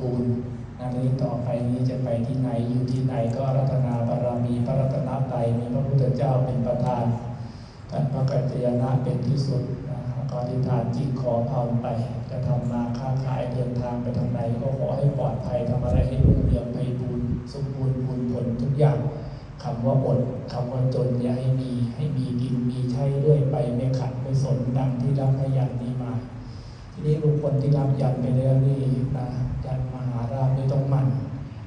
บูรณ์อันนี้ต่อไปนี้จะไปที่ไหนอยู่ที่ไหนก็รัตนาบารมีพระรัตนตรัยมีพระพุทธเจ้าเป็นประธานท่านพระกัจจยนะเป็นที่สุดนะก็อธิษฐานจิตขอพรไปจะทำมาค้าขายเดินทางไปทางไหนก็ขอให้ปลอดภัยทำอะไรให้รุ่งเรืองไปบูรณ์สมบูรณ์บุญผลทุกอย่างคำว่าอดคำว่าจนอย่าให้มีให้มีกินมีใช้เรื่อยไปไม่ขัดไม่สนดังที่รับพยันนี้มา นี้ลูกคนที่รับยันไปแล้วนี่นะยันมหาราชไม่ต้องมัน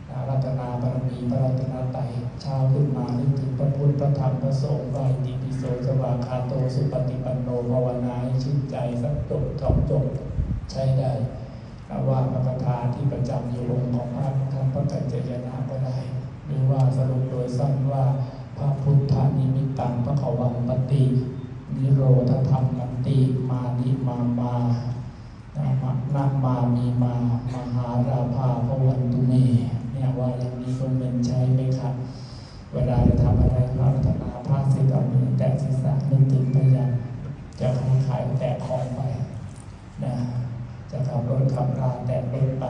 นะรัตนาบารมีพระรัตนตรัยเช้าขึ้นมานึกถึงพระพุทธพระธรรมพระสงฆ์ไหวติปิโสสวากาโตสุปฏิปันโนภาวนาให้ชื่นใจสักจบสองจบใช้ได้ว่าพระประธานที่ประจำอยู่องค์ของพระท่านพระกัจจยนะก็ได้หรือว่าสรุปโดยสั้นว่าพระพุทธานิมิตตังพระขวังปฏินิโรธธรรมนันติมานิมามา นะมะนามามีมามหาราภาพวันตุเมเนี่ยว่าอย่างนี้ก็เงินใช้ไหมครับ เวลาจะทำอะไรพระรัตนาพระสิทธิ์เอามือแตะศีรษะนึกถึงพยันจะค้าขายแตะของไปนะจะขับรถขับราแตะรถไป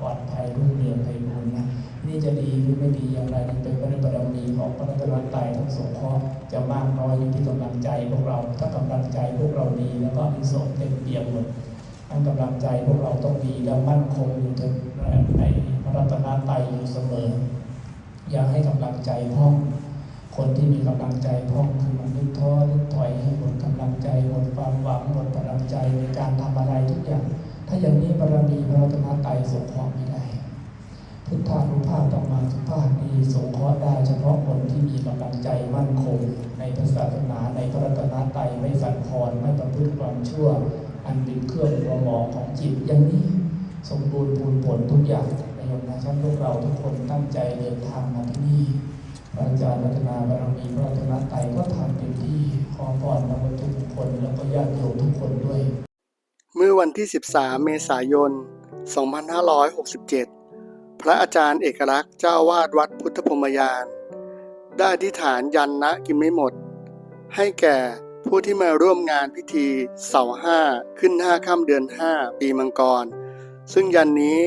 ปลอดภัยรุ่งเรืองไปบุญนะนี่จะดีหรือไม่ดีอย่างไรนี่เป็นพระบารมีของพระรัตนตรัยทั้งสองข้อจะมากน้อยอยู่ที่กำลังใจพวกเราถ้ากำลังใจพวกเราดีแล้วก็อิสงส์เต็มเปี่ยมหมด อันกำลังใจพวกเราต้องมีและมั่นคงอยู่ในพระรัตนตรัยอยู่เสมอ อย่าให้กำลังใจพ่องคนที่มีกำลังใจพ่องคือมันนึกท้อนึกถอยให้หมดกำลังใจหมดความหวังหมดพลังใจในการทำอะไรทุกอย่าง ถ้าอย่างนี้บารมีพระรัตนตรัยสงเคราะห์ไม่ได้พุทธานุภาพต้อมาทุภาคนี้สงเคราะห์ได้เฉพาะคนที่มีกำลังใจมั่นคง ในพระศาสนาในพระรัตนตรัยไม่สั่นคลอนไม่ประพฤติความชั่ว อันเป็นเครื่องหัวหมองของจิตอย่างนี้สมบูรณ์พูนผลทุกอย่างในยมนะชั้นพวกเราทุกคนตั้งใจเดินทางมาที่นี่พระอาจารย์รัตนาบารมีพระรัตนตรัยก็ทำเต็มที่ขอพรพระทุกคนแล้วก็ญาติโยมทุกคนด้วย เมื่อวันที่ 13 เมษายน 2567 พระอาจารย์เอกลักษณ์เจ้าวาดวัดพุทธพรมยาน ได้อธิษฐานยันนะกินไม่หมด ให้แก่ ผู้ที่มาร่วมงานพิธีเสาห้าขึ้นห้าค่ำเดือน5ปีมังกร ซึ่งยันนี้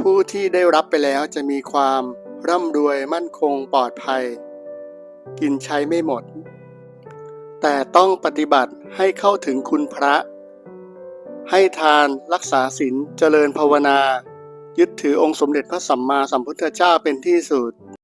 ผู้ที่ได้รับไปแล้วจะมีความร่ำรวยมั่นคงปลอดภัย กินใช้ไม่หมด แต่ต้องปฏิบัติให้เข้าถึงคุณพระ ให้ทานรักษาศีลเจริญภาวนา ยึดถือองค์สมเด็จพระสัมมาสัมพุทธเจ้าเป็นที่สุด